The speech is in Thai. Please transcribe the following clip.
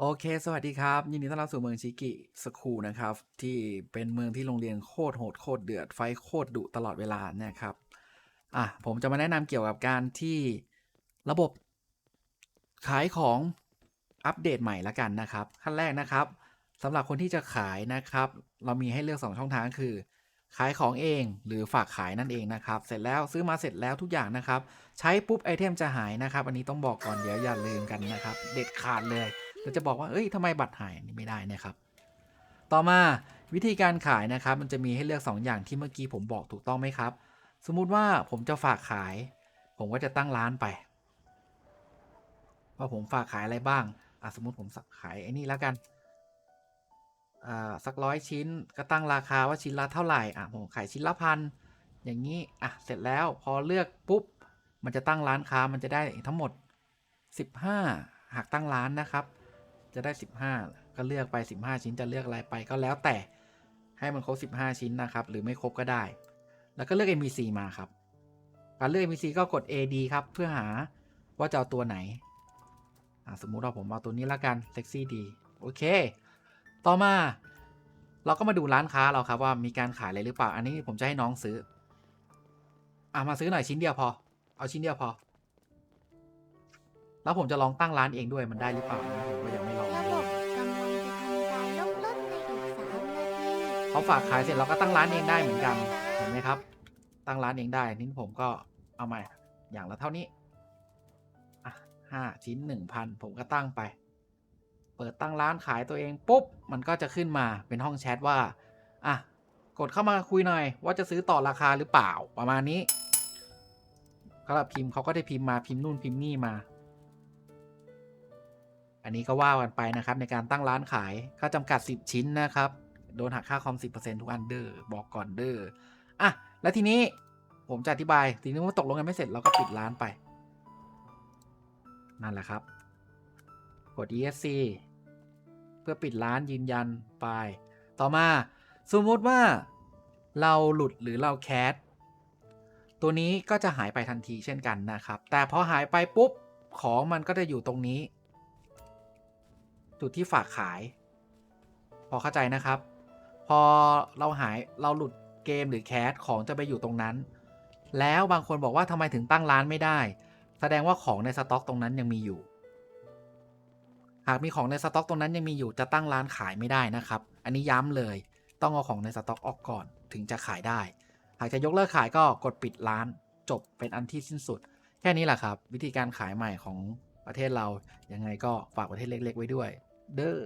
โอเค สวัสดีครับ ยินดีต้อนรับสู่เมืองชิกิสคูนะครับ ที่เป็นเมืองที่โรงเรียนโคตรโหดโคตรเดือด ไฟโคตรดุตลอดเวลานะครับ อะ ผมจะมาแนะนำเกี่ยวกับการที่ระบบขายของอัปเดตใหม่ละกันนะครับ ขั้นแรกนะครับสำหรับคนที่จะขายนะครับ เรามีให้เลือก 2 ช่องทางคือ ขายของเองหรือฝากขายนั่นเองนะครับ เสร็จแล้วซื้อมาเสร็จแล้วทุกอย่างนะครับ ใช้ปุ๊บไอเทมจะหายนะครับ อันนี้ต้องบอกก่อนเดี๋ยวอย่าลืมกันนะครับ เด็ดขาดเลย เราจะบอกว่าเอ้ยทำไมบัตรหายนี่ไม่ได้นะครับ ต่อมาวิธีการขายนะครับ มันจะมีให้เลือก 2 อย่างที่เมื่อกี้ผมบอกถูกต้องไหมครับ สมมุติว่าผมจะฝากขาย ผมก็จะตั้งร้านไป ว่าผมฝากขายอะไรบ้างอะสมมุติผมขายไอ้นี่แล้วกันอ่าสักร้อยชิ้นก็ตั้งราคาว่าชิ้นละเท่าไหร่อะผมขายชิ้นละพันอย่างนี้อะเสร็จแล้วพอเลือกปุ๊บ มันจะตั้งร้านค้ามันจะได้ทั้งหมด 15 หากตั้งร้านนะครับ จะได้ 15 ก็เลือกไป 15 ชิ้นจะเลือกอะไรไปก็แล้วแต่ให้มันครบ 15 ชิ้นนะครับ หรือไม่ครบก็ได้ แล้วก็เลือก MVC มาครับการเลือก MVC ก็กด AD ครับ เพื่อหาว่าจะเอาตัวไหน สมมุติว่าผมเอาตัวนี้ละกันเซ็กซี่ดีโอเค ต่อมา เราก็มาดูร้านค้าเราครับว่ามีการขายอะไรหรือเปล่า อันนี้ผมจะให้น้องซื้ออะมาซื้อหน่อยชิ้นเดียวพอ เอาชิ้นเดียวพอ แล้วผมจะลองตั้งร้านเองด้วยมันได้หรือเปล่าผมก็ยัง เขาฝากขายเสร็จเราก็ตั้งร้านเองได้เหมือนกัน เห็นไหมครับ ตั้งร้านเองได้นี่ผมก็เอามาอย่างละเท่านี้อะห้าชิ้นหนึ่งพันผมก็ตั้งไป เปิดตั้งร้านขายตัวเองปุ๊บมันก็จะขึ้นมาเป็นห้องแชทว่าอะกดเข้ามาคุยหน่อย ว่าจะซื้อต่อราคาหรือเปล่าประมาณนี้เขาแบบพิมพ์เขาก็ได้พิมพ์มาพิมพ์นู่นพิมพ์นี่มา อันนี้ก็ว่ากันไปนะครับในการตั้งร้านขายค่าจำกัด 10 ชิ้นนะครับ โดนหักค่าคอม 10%ทุกอันเดอร์บอกก่อนเดอร์อะ แล้วทีนี้ผมจะอธิบายทีนี้ว่าตกลงกันไม่เสร็จเราก็ปิดร้านไป นั่นแหละครับ กด ESC เพื่อปิดร้านยืนยันไป ต่อมาสมมติว่าเราหลุดหรือเราแคสตัวนี้ก็จะหายไปทันทีเช่นกันนะครับ แต่พอหายไปปุ๊บ ของมันก็จะอยู่ตรงนี้ จุดที่ฝากขาย พอเข้าใจนะครับ พอเราหายเราหลุดเกมหรือแคสของจะไปอยู่ตรงนั้น แล้วบางคนบอกว่าทำไมถึงตั้งร้านไม่ได้ แสดงว่าของในสต็อกตรงนั้นยังมีอยู่ หากมีของในสต็อกตรงนั้นยังมีอยู่จะตั้งร้านขายไม่ได้นะครับ อันนี้ย้ำเลย ต้องเอาของในสต็อกออกก่อนถึงจะขายได้ หากจะยกเลิกขายก็กดปิดร้านจบเป็นอันที่สิ้นสุด แค่นี้แหละครับ วิธีการขายใหม่ของประเทศเรายังไงก็ฝากประเทศเล็ก ๆ ไว้ด้วย เด้อ